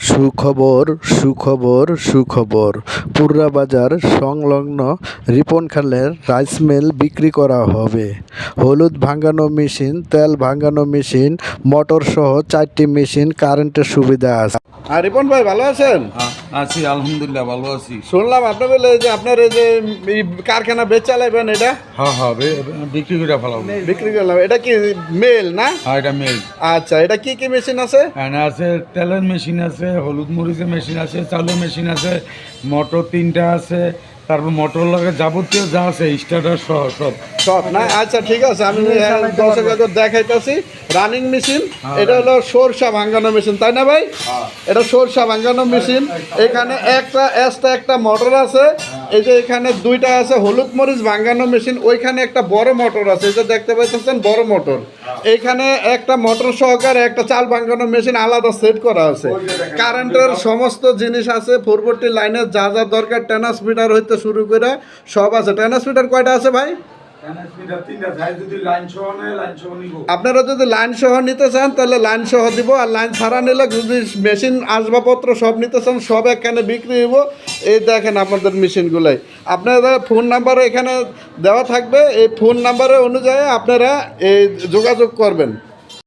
সুখবর সুখবর সুখবর। পুররা বাজার সংলগ্ন রিপন খালের রাইস মিল বিক্রি করা হবে। হলুদ ভাঙানো মেশিন তেল ভাঙানো মেশিন মোটর সহ চারটি মেশিন কারেন্টের সুবিধা আছে। আর রিপন ভাই ভালো আছেন? আ- আছি আলহামদুলিল্লাহ ভালো আছি। শুনলাম আপনার বলে যে আপনার এই যে কারখানা বেচ চালাইবেন এটা? হ্যাঁ হ্যাঁ বিক্রি করে ফেলাবো। বিক্রি করলাম এটা কি মেল না? হ্যাঁ এটা মেল। আচ্ছা এটা কি কি মেশিন আছে? হ্যাঁ আছে তেলের মেশিন আছে হলুদ মরিচের মেশিন আছে চালের মেশিন আছে মোটর তিনটা আছে তারপর মোটর লাগে যাবতীয় যা আছে স্টার্টার সহ সব। সব। না আচ্ছা ঠিক আছে আমি দর্শক দেখাইতেছি। রানিং মেশিন হ্যাঁ, এটা হলো সরষা ভাঙ্গানো মেশিন তাই না ভাই? এটা সরষা ভাঙ্গানো মেশিন এখানে একটা এক্সট্রা একটা মোটর আছে। এই যে এখানে দুইটা আছে, হলুদ মরিচ ভাঙ্গানো মেশিন, ওইখানে একটা বড় মোটর আছে, এই যে দেখতে পাইতেছেন, বড় মোটর। এইখানে একটা মোটর সহকারে একটা চাল ভাঙ্গানো মেশিন আলাদা সেট করা আছে। কারেন্টের সমস্ত জিনিস আছে ফোরবর্টি লাইনে যা যা দরকার ট্রান্সমিটার হইতে শুরু করে সব আছে। ট্রান্সমিটার কয়টা আছে ভাই? আপনারা যদি লাইন সহ নিতে চান, তাহলে লাইন সহ দিব। আর লাইন ছাড়া নিলে যদি মেশিন আসবাবপত্র সব নিতে চান, সব এখানে বিক্রি হইব। এই দেখেন আপনাদের মেশিনগুলাই আপনাদের ফোন নাম্বারও এখানে দেওয়া থাকবে। এই ফোন নাম্বারের অনুযায়ী আপনারা এই যোগাযোগ করবেন।